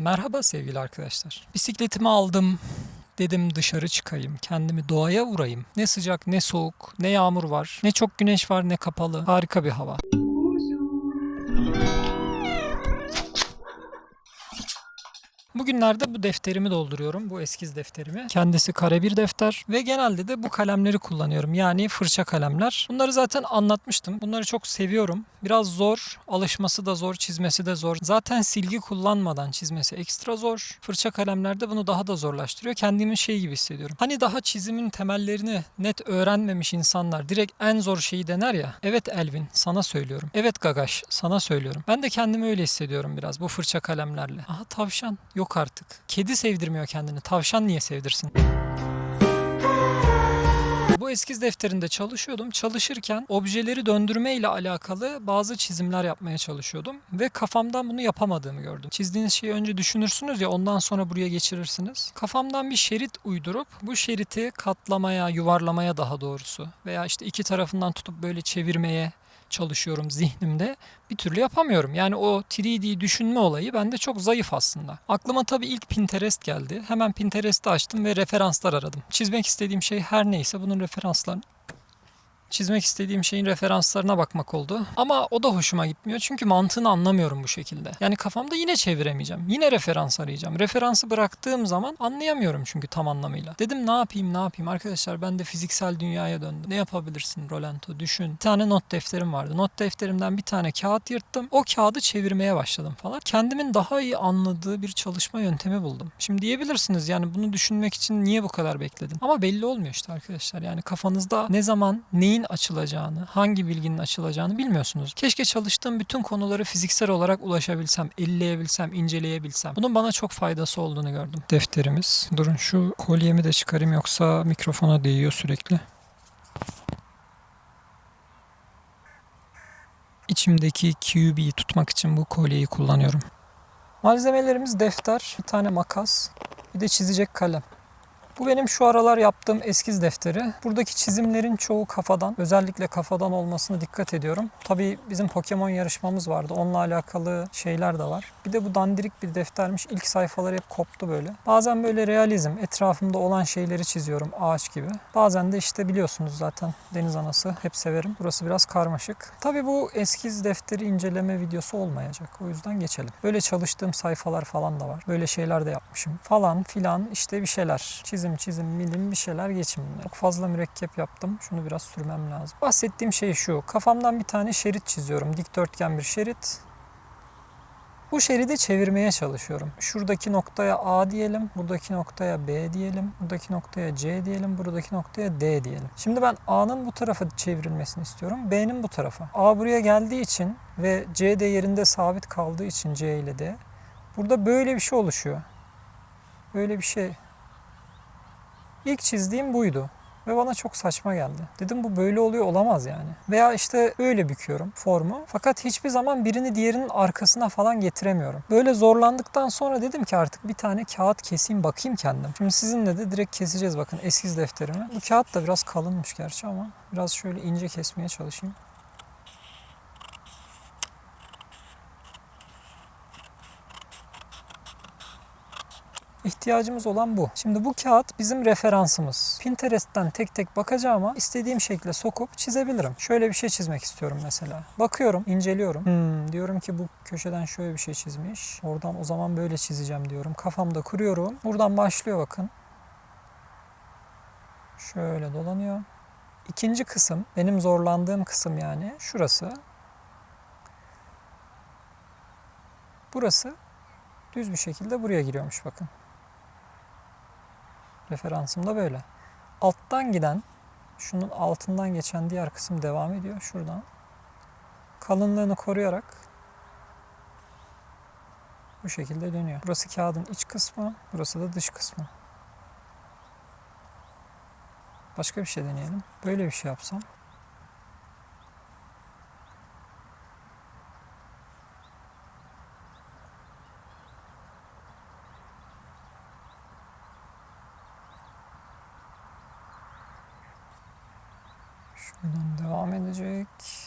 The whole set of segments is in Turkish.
Merhaba sevgili arkadaşlar. Bisikletimi aldım. Dedim dışarı çıkayım, kendimi doğaya vurayım. Ne sıcak, ne soğuk, ne yağmur var, ne çok güneş var, ne kapalı. Harika bir hava. Bugünlerde bu defterimi dolduruyorum. Bu eskiz defterimi. Kendisi kare bir defter ve genelde de bu kalemleri kullanıyorum. Yani fırça kalemler. Bunları zaten anlatmıştım. Bunları çok seviyorum. Biraz zor. Alışması da zor, çizmesi de zor. Zaten silgi kullanmadan çizmesi ekstra zor. Fırça kalemlerde bunu daha da zorlaştırıyor. Kendimi şey gibi hissediyorum. Hani daha çizimin temellerini net öğrenmemiş insanlar direkt en zor şeyi dener ya. Evet Elvin sana söylüyorum. Evet Gagaş sana söylüyorum. Ben de kendimi öyle hissediyorum biraz bu fırça kalemlerle. Aha tavşan. Yok artık. Kedi sevdirmiyor kendini. Tavşan niye sevdirsin? Bu eskiz defterinde çalışıyordum. Çalışırken objeleri döndürme ile alakalı bazı çizimler yapmaya çalışıyordum ve kafamdan bunu yapamadığımı gördüm. Çizdiğiniz şeyi önce düşünürsünüz ya ondan sonra buraya geçirirsiniz. Kafamdan bir şerit uydurup bu şeriti katlamaya, yuvarlamaya daha doğrusu veya işte iki tarafından tutup böyle çevirmeye çalışıyorum zihnimde. Bir türlü yapamıyorum. Yani o 3D düşünme olayı bende çok zayıf aslında. Aklıma tabii ilk Pinterest geldi. Hemen Pinterest'i açtım ve referanslar aradım. Çizmek istediğim şey her neyse bunun referanslarını çizmek istediğim şeyin referanslarına bakmak oldu. Ama o da hoşuma gitmiyor çünkü mantığını anlamıyorum bu şekilde. Yani kafamda yine çeviremeyeceğim. Yine referans arayacağım. Referansı bıraktığım zaman anlayamıyorum çünkü tam anlamıyla. Dedim ne yapayım ne yapayım arkadaşlar ben de fiziksel dünyaya döndüm. Ne yapabilirsin Rolento düşün. Bir tane not defterim vardı. Not defterimden bir tane kağıt yırttım. O kağıdı çevirmeye başladım falan. Kendimin daha iyi anladığı bir çalışma yöntemi buldum. Şimdi diyebilirsiniz yani bunu düşünmek için niye bu kadar bekledin? Ama belli olmuyor işte arkadaşlar. Yani kafanızda ne zaman neyin açılacağını, hangi bilginin açılacağını bilmiyorsunuz. Keşke çalıştığım bütün konuları fiziksel olarak ulaşabilsem, elleyebilsem, inceleyebilsem. Bunun bana çok faydası olduğunu gördüm. Defterimiz. Durun şu kolyemi de çıkarayım yoksa mikrofona değiyor sürekli. İçimdeki QB'yi tutmak için bu kolyeyi kullanıyorum. Malzemelerimiz defter, bir tane makas, bir de çizecek kalem. Bu benim şu aralar yaptığım eskiz defteri. Buradaki çizimlerin çoğu kafadan. Özellikle kafadan olmasına dikkat ediyorum. Tabii bizim Pokemon yarışmamız vardı. Onunla alakalı şeyler de var. Bir de bu dandirik bir deftermiş. İlk sayfaları hep koptu böyle. Bazen böyle realizm, etrafımda olan şeyleri çiziyorum ağaç gibi. Bazen de işte biliyorsunuz zaten deniz anası hep severim. Burası biraz karmaşık. Tabii bu eskiz defteri inceleme videosu olmayacak. O yüzden geçelim. Böyle çalıştığım sayfalar falan da var. Böyle şeyler de yapmışım. Falan filan işte bir şeyler. Çizim çizim milim bir şeyler geçimimde. Çok fazla mürekkep yaptım. Şunu biraz sürmem lazım. Bahsettiğim şey şu. Kafamdan bir tane şerit çiziyorum. Dikdörtgen bir şerit. Bu şeridi çevirmeye çalışıyorum. Şuradaki noktaya A diyelim, buradaki noktaya B diyelim, buradaki noktaya C diyelim, buradaki noktaya D diyelim. Şimdi ben A'nın bu tarafa çevrilmesini istiyorum, B'nin bu tarafa. A buraya geldiği için ve C de yerinde sabit kaldığı için C ile D. Burada böyle bir şey oluşuyor. Böyle bir şey. İlk çizdiğim buydu. Ve bana çok saçma geldi. Dedim bu böyle oluyor olamaz yani. Veya işte öyle büküyorum formu. Fakat hiçbir zaman birini diğerinin arkasına falan getiremiyorum. Böyle zorlandıktan sonra dedim ki artık bir tane kağıt keseyim bakayım kendim. Şimdi sizinle de direkt keseceğiz bakın eskiz defterimi. Bu kağıt da biraz kalınmış gerçi ama biraz şöyle ince kesmeye çalışayım. İhtiyacımız olan bu. Şimdi bu kağıt bizim referansımız. Pinterest'ten tek tek bakacağıma istediğim şekle sokup çizebilirim. Şöyle bir şey çizmek istiyorum mesela. Bakıyorum, inceliyorum. Hmm, diyorum ki bu köşeden şöyle bir şey çizmiş. Oradan o zaman böyle çizeceğim diyorum. Kafamda kuruyorum. Buradan başlıyor bakın. Şöyle dolanıyor. İkinci kısım, benim zorlandığım kısım yani şurası. Burası düz bir şekilde buraya giriyormuş bakın. Referansım da böyle. Alttan giden, şunun altından geçen diğer kısım devam ediyor şuradan. Kalınlığını koruyarak bu şekilde dönüyor. Burası kağıdın iç kısmı, burası da dış kısmı. Başka bir şey deneyelim. Böyle bir şey yapsam. Şuradan devam edecek.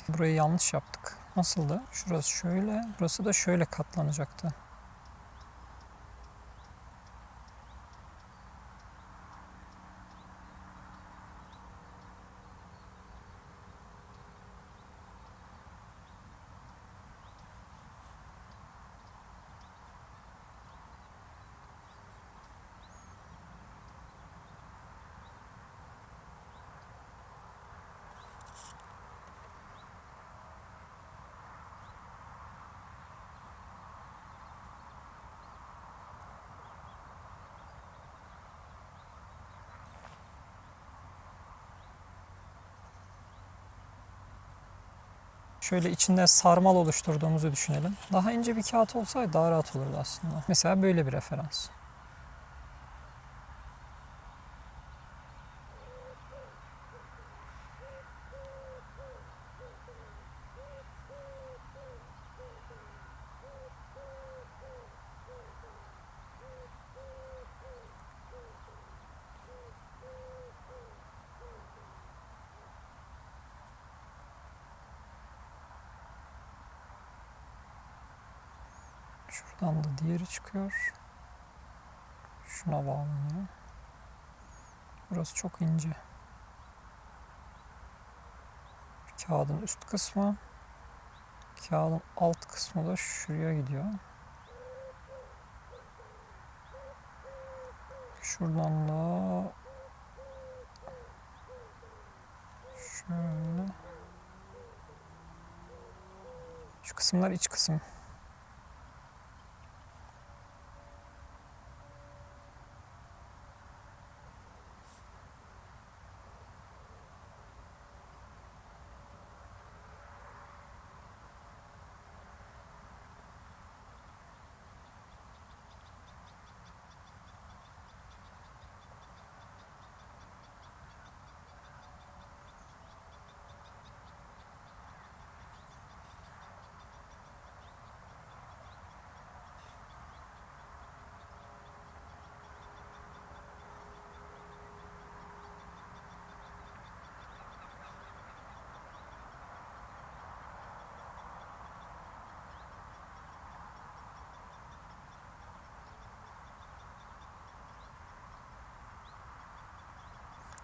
Burayı yanlış yaptık. Nasıldı? Şurası şöyle, burası da şöyle katlanacaktı. Şöyle içinde sarmal oluşturduğumuzu düşünelim. Daha ince bir kağıt olsaydı daha rahat olurdu aslında. Mesela böyle bir referans. Şuradan da diğeri çıkıyor. Şuna bağlanıyor. Burası çok ince. Kağıdın üst kısmı. Kağıdın alt kısmı da şuraya gidiyor. Şuradan da şöyle şu kısımlar iç kısım.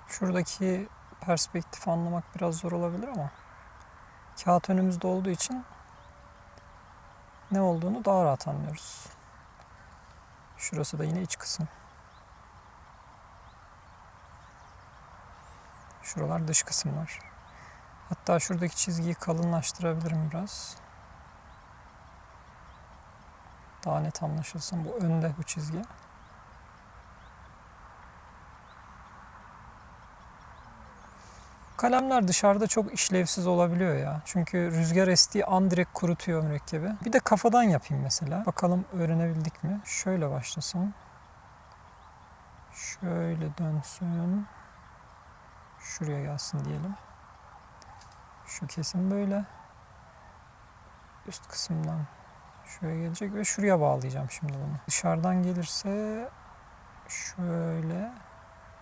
Şuradaki perspektifi anlamak biraz zor olabilir ama kağıt önümüzde olduğu için ne olduğunu daha rahat anlıyoruz. Şurası da yine iç kısım. Şuralar dış kısımlar. Hatta şuradaki çizgiyi kalınlaştırabilirim biraz. Daha net anlaşılsın. Bu önde bu çizgi. Kalemler dışarıda çok işlevsiz olabiliyor ya. Çünkü rüzgar estiği an direkt kurutuyor mürekkebi. Bir de kafadan yapayım mesela. Bakalım öğrenebildik mi? Şöyle başlasın. Şöyle dönsün. Şuraya gelsin diyelim. Şu kesim böyle. Üst kısımdan şuraya gelecek ve şuraya bağlayacağım şimdi bunu. Dışarıdan gelirse şöyle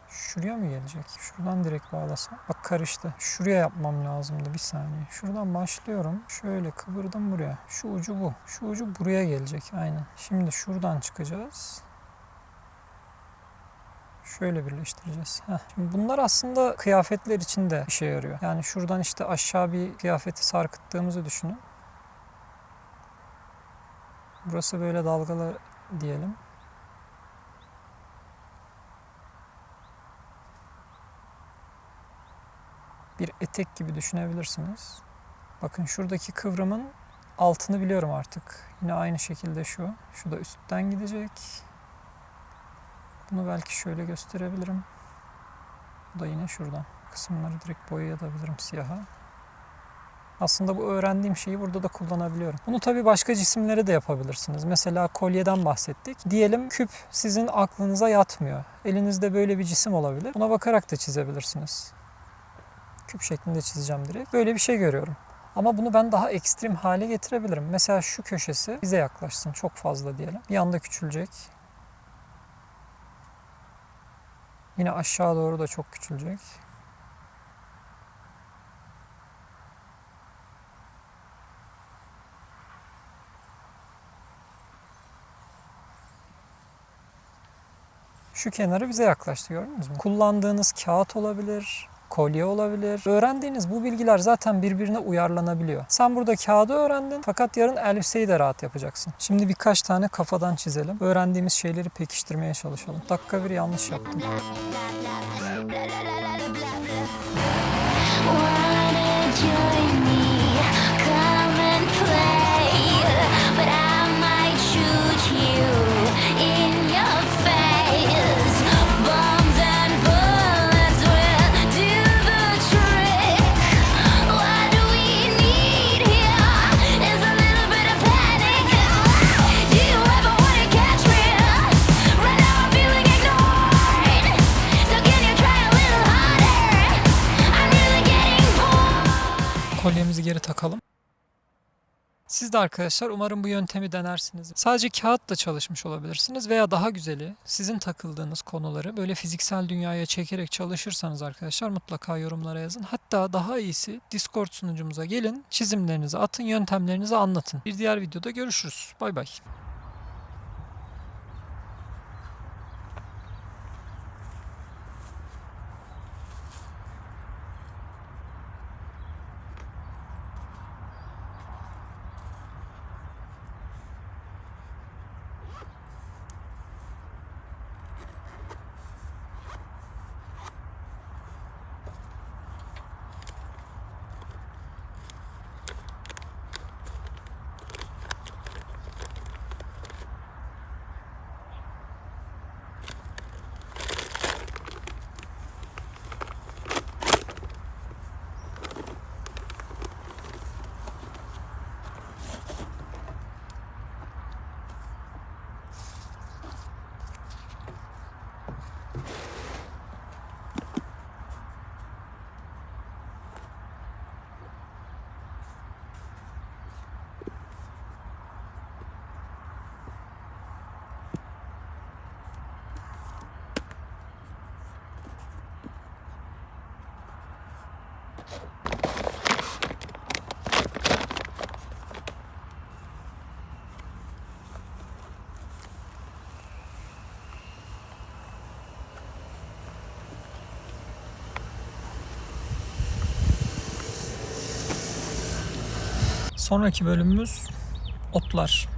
Şuraya mı gelecek? Şuradan direkt bağlasam. Bak karıştı. Şuraya yapmam lazımdı bir saniye. Şuradan başlıyorum. Şöyle kıvırdım buraya. Şu ucu bu. Şu ucu buraya gelecek. Aynen. Şimdi şuradan çıkacağız. Şöyle birleştireceğiz. Heh. Şimdi bunlar aslında kıyafetler için de işe yarıyor. Yani şuradan işte aşağı bir kıyafeti sarkıttığımızı düşünün. Burası böyle dalgalı diyelim. Bir etek gibi düşünebilirsiniz. Bakın şuradaki kıvrımın altını biliyorum artık. Yine aynı şekilde şu. Şu da üstten gidecek. Bunu belki şöyle gösterebilirim. Bu da yine şuradan. Kısımları direkt boyayabilirim siyaha. Aslında bu öğrendiğim şeyi burada da kullanabiliyorum. Bunu tabii başka cisimlere de yapabilirsiniz. Mesela kolyeden bahsettik. Diyelim küp sizin aklınıza yatmıyor. Elinizde böyle bir cisim olabilir. Buna bakarak da çizebilirsiniz küp şeklinde çizeceğim direkt. Böyle bir şey görüyorum. Ama bunu ben daha ekstrem hale getirebilirim. Mesela şu köşesi bize yaklaşsın çok fazla diyelim. Bir anda küçülecek. Yine aşağı doğru da çok küçülecek. Şu kenarı bize yaklaştı gördünüz mü? Kullandığınız kağıt olabilir, kolye olabilir. Öğrendiğiniz bu bilgiler zaten birbirine uyarlanabiliyor. Sen burada kağıdı öğrendin fakat yarın elbiseyi de rahat yapacaksın. Şimdi birkaç tane kafadan çizelim. Öğrendiğimiz şeyleri pekiştirmeye çalışalım. Dakika bir yanlış yaptım. Geri takalım. Siz de arkadaşlar umarım bu yöntemi denersiniz. Sadece kağıtla çalışmış olabilirsiniz veya daha güzeli sizin takıldığınız konuları böyle fiziksel dünyaya çekerek çalışırsanız arkadaşlar mutlaka yorumlara yazın. Hatta daha iyisi Discord sunucumuza gelin, çizimlerinizi atın, yöntemlerinizi anlatın. Bir diğer videoda görüşürüz. Bay bay. Sonraki bölümümüz otlar.